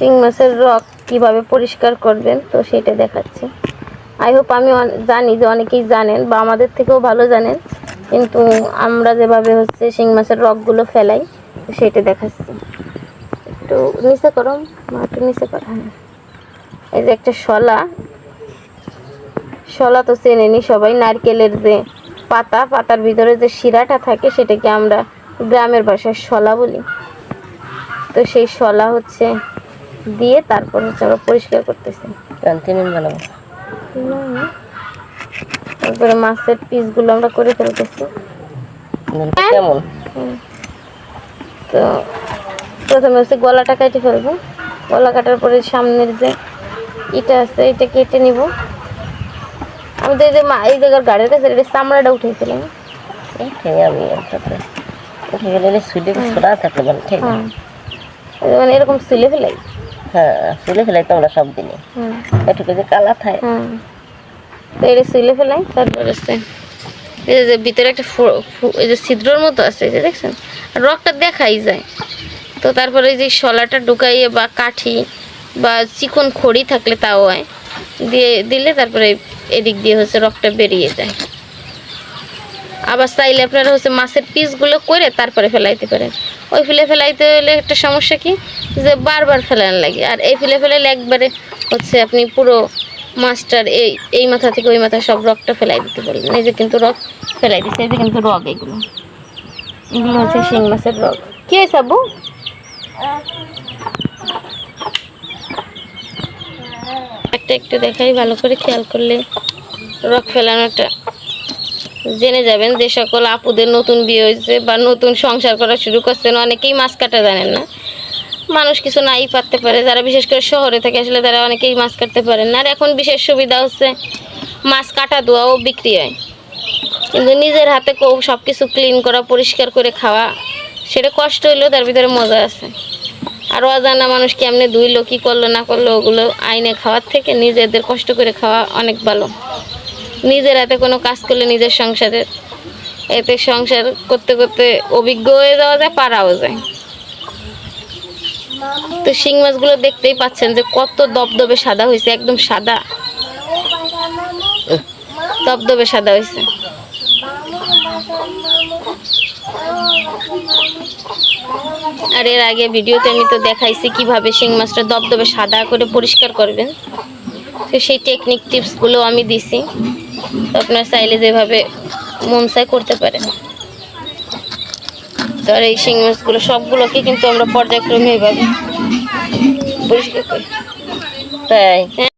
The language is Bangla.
শিং মাছের রক কীভাবে পরিষ্কার করবেন? তো সেটা দেখাচ্ছি। আই হোপ আমি জানি যে অনেকেই জানেন বা আমাদের থেকেও ভালো জানেন, কিন্তু আমরা যেভাবে হচ্ছে শিং মাছের রকগুলো ফেলাই, সেটা দেখাচ্ছি। একটু নিচে করো একটু নিচে করো হ্যাঁ। এই যে একটা শলা শলা তো চেনে চেনেনি সবাই, নারকেলের যে পাতা, পাতার ভিতরে যে শিরাটা থাকে, সেটাকে আমরা গ্রামের ভাষায় শলা বলি। তো সেই শলা হচ্ছে দিয়ে তারপর হচ্ছে আমরা পরিষ্কার করতেছি। বানাবো? তারপরে মাছের পিসগুলো আমরা করে ফেলতেছি। কেমন? তো প্রথমে হচ্ছে গলাটা কেটে ফেলব। গলা কাটার পরে সামনের যে ইটা আছে এটা কেটে নিব। আমি তো এই যে মা- এই জায়গার গাড়ির কাছে এটা চামড়াটা উঠেছিলাম আমি উঠে গেলে সুইডে ছোড়া থাকলে মানে ঠিক মানে এরকম সিলে ফেলাই হ্যাঁ সুলে ফেলাই তো আমরা সব দিনে হুম। একটু যে কালা থাকে তো এটা সিলে ফেলাই তারপর এই যে ভিতরে একটা এই যে ছিদ্রর মতো আছে এই যে দেখছেন? আর রকটা দেখাই যায়। তো তারপরে এই যে শলাটা ঢুকাইয়ে বা কাঠি বা চিকন খড়ি থাকলে তাও হয়। দিয়ে দিলে তারপরে এদিক দিয়ে হচ্ছে রকটা বেরিয়ে যায়। আবার চাইলে আপনারা হচ্ছে মাছের পিসগুলো করে তারপরে ফেলাইতে পারেন। ওই ফেলে ফেলাইতে হলে একটা সমস্যা কি? যে বারবার ফেলান লাগে। আর এই ফেলে ফেলাইলে একবারে হচ্ছে আপনি পুরো মাছটার এই এই মাথা থেকে ওই মাথা সব রকটা ফেলাই দিতে পারবেন। এই যে কিন্তু রক ফেলাই দিচ্ছে এই যে কিন্তু রক এগুলো। এগুলো হচ্ছে শিং মাছের রক কি হয়েছে আব্বু? একটা একটু দেখাই, ভালো করে খেয়াল করলে রক ফেলানোটা। জেনে যাবেন যে সকল আপুদের নতুন বিয়ে হয়েছে বা নতুন সংসার করা শুরু করছেন, অনেকেই মাছ কাটা জানেন না। মানুষ কিছু নাই পারতে পারে, যারা বিশেষ করে শহরে থাকে আসলে তারা অনেকেই মাছ কাটতে পারেন না। আর এখন বিশেষ সুবিধা হচ্ছে মাছ কাটা ধোয়াও বিক্রি হয়। কিন্তু নিজের হাতে সব কিছু ক্লিন করা, পরিষ্কার করে খাওয়া, সেটা কষ্ট হইলেও তার ভিতরে মজা আছে। আর অজানা মানুষ কেমনে ধুইলো, কী করল, না করল, ওগুলো আইনে খাওয়ার থেকে নিজেদের কষ্ট করে খাওয়া অনেক ভালো। নিজের হাতে কোনো কাজ করলে নিজের সংসারের, এতে সংসার করতে করতে অভিজ্ঞ হয়ে যাওয়া যায়, পারাও যায়। তো শিং মাছগুলো দেখতেই পাচ্ছেন যে কত দবদবে সাদা হয়েছে, একদম সাদা। দবদবে সাদা হয়েছে। আর এর আগে ভিডিওতে আমি তো দেখাইছি কীভাবে শিং মাছটা দবদবে সাদা করে পরিষ্কার করবেন। তো সেই টেকনিক টিপসগুলো আমি দিছি। আপনার চাইলে যেভাবে মন চাই করতে পারেন তো আর এই শিং মাছগুলো সবগুলোকে কিন্তু আমরা পর্যায়ক্রমে এইভাবে পরিষ্কার করি। তাই হ্যাঁ?